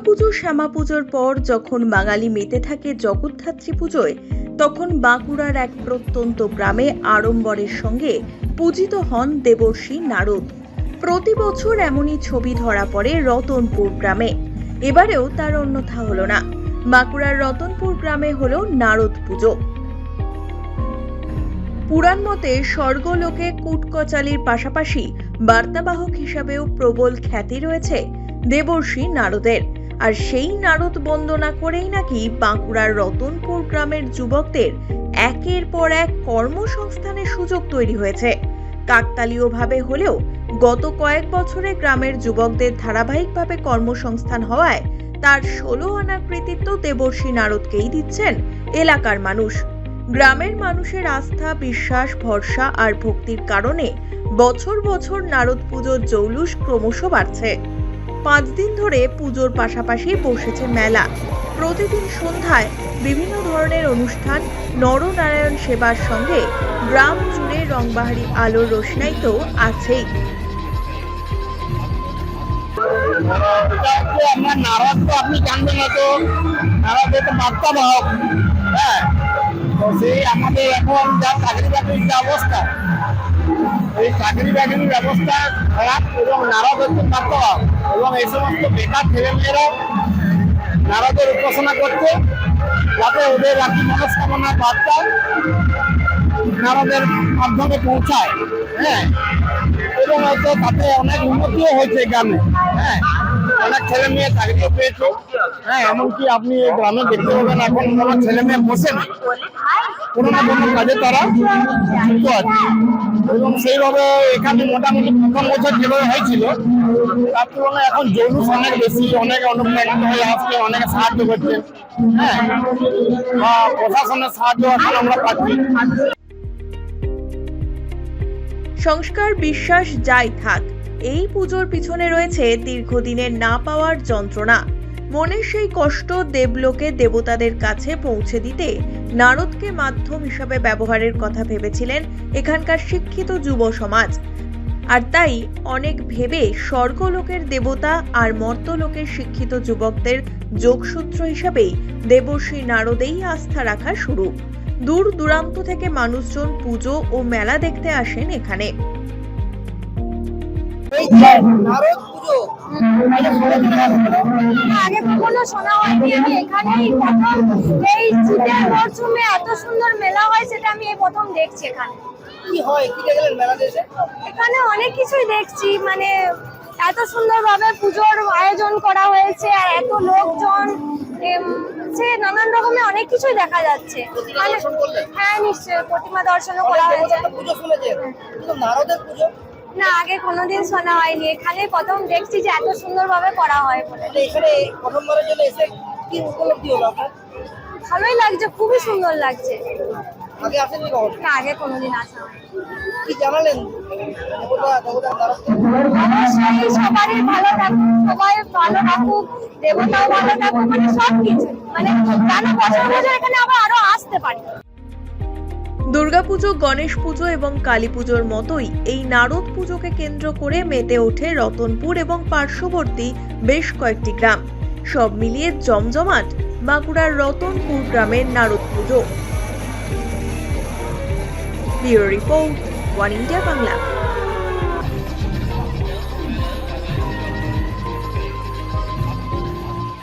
দুর্গাপুজো শ্যামা পুজোর পর যখন বাঙালি মেতে থাকে জগদ্ধাত্রী পুজোয়, তখন বাঁকুড়ার এক প্রত্যন্ত গ্রামে আড়ম্বরের সঙ্গে পূজিত হন দেবর্ষী নারদ। প্রতি বছর এমনই ছবি ধরা পড়ে রতনপুর গ্রামে। এবারেও তার অন্যথা হলো না। বাঁকুড়ার রতনপুর গ্রামে হলো নারদ পুজো। পুরাণ মতে স্বর্গলোকে কুটকচালির পাশাপাশি বার্তাবাহক হিসাবেও প্রবল খ্যাতি রয়েছে দেবর্ষী নারদের। আর সেই নারদ বন্দনা করেই নাকি বাঁকুড়ার রতনপুর গ্রামের যুবকদের একের পর এক কর্মসংস্থানের সুযোগ তৈরি হয়েছে। কাকতালীয়ভাবে হলেও গত কয়েক বছরে গ্রামের যুবকদের ধারাবাহিকভাবে কর্মসংস্থান হওয়ায় তার ষোলো আনা কৃতিত্ব দেবর্ষী নারদকেই দিচ্ছেন এলাকার মানুষ। গ্রামের মানুষের আস্থা, বিশ্বাস, ভরসা আর ভক্তির কারণে বছর বছর নারদ পুজোর জৌলুস ক্রমশ বাড়ছে। পাঁচ দিন ধরে পুজোর পাশাপাশি বসেছে মেলা। প্রতিদিন সন্ধ্যায় বিভিন্ন ধরনের অনুষ্ঠান নরনারায়ণ সেবার সঙ্গে গ্রাম জুড়ে রংবাহারি আলোর রোশনাই তো আছেই হ্যাঁ আমাদের এখন যা চাকরি বাকরির যে অবস্থা এই চাকরি বাকরির ব্যবস্থা খারাপ এবং নারদ হচ্ছে বার্তা এবং এই সমস্ত বেকার ছেলেমেয়েরা নারদের উপাসনা করছে যাতে ওদের রাখি মনস্কামনা বার্তা নারদের মাধ্যমে পৌঁছায়। হ্যাঁ। এবং হয়তো তাতে অনেক উন্নতিও হয়েছে গ্রামে হ্যাঁ। অনেক ছেলে মেয়ে চাকরিও পেয়েছে হ্যাঁ এমনকি আপনি গ্রামে দেখতে পাবেন এখন কোনো ছেলে মেয়ে বসে নেই কোনো না কোনো কাজে তারা যুক্ত আছে। এবং সেইভাবে এখানে মোটামুটি প্রথম বছর যেভাবে হয়েছিল তার তুলনায় এখন জৌলুস অনেক বেশি অনেক অনুপ্রাণিত হয়ে আসছে অনেকে সাহায্য করছে। হ্যাঁ বা প্রশাসনের সাহায্য এখন আমরা পাচ্ছি। সংস্কার বিশ্বাস যাই থাক এই পুজোর পিছনে রয়েছে দীর্ঘদিনের না পাওয়ার যন্ত্রণা। মনের সেই কষ্ট দেবলোকে দেবতাদের কাছে পৌঁছে দিতে নারদকে মাধ্যম হিসাবে ব্যবহারের কথা ভেবেছিলেন এখানকার শিক্ষিত যুব সমাজ। আর তাই অনেক ভেবে স্বর্গলোকের দেবতা আর মর্তলোকের শিক্ষিত যুবকদের যোগসূত্র হিসাবেই দেবশ্রী নারদেই আস্থা রাখা শুরু। দূর দূরান্ত থেকে মানুষজন পুজো ও মেলা দেখতে আসেন এখানে। এই যে নারদ পুজো এটা শুনেছেন না, আগে কখনো শোনা হয়নি আমি এখানেই প্রথম এই শীতের মরশুমে এত সুন্দর মেলা হয় সেটা আমি এই প্রথম দেখছি এখানে কি হয় কি দেখলেন মেলা দেশে এখানে অনেক কিছুই দেখছি মানে এত সুন্দরভাবে পুজোর আয়োজন করা হয়েছে আর এত লোকজন সে নানান রকমের অনেক কিছুই দেখা যাচ্ছে? হ্যাঁ নিশ্চয়ই প্রতিমা দর্শনও করা হয়েছে পুজো কিন্তু নারদের পুজো না আগে কোনোদিন শোনা হয়নি। এখানে প্রথম দেখছি যে এত সুন্দরভাবে করা হয় বলে। এখানে প্রথমবারের জন্য এসে কি উপলব্ধি হলো আপনার? ভালোই লাগছে খুবই সুন্দর লাগছে। আগে আসেননি কখন? না আগে কোনোদিন আসা হয়নি। কি জানালেন? দেবতা দেবতা অবশ্যই সবারই ভালো থাকুক সবাই ভালো থাকুক দেবতাও ভালো থাকুক মানে সব কিছু মানে বছর বছর এখানে আবার আরও আসতে পারি। দুর্গাপুজো, গণেশ পুজো এবং কালী পুজোর মতোই এই নারদ পুজোকে কেন্দ্র করে মেতে ওঠে রতনপুর এবং পার্শ্ববর্তী বেশ কয়েকটি গ্রাম। সব মিলিয়ে জমজমাট বাঁকুড়ার রতনপুর গ্রামের নারদ পুজো। Report, one India Bangla.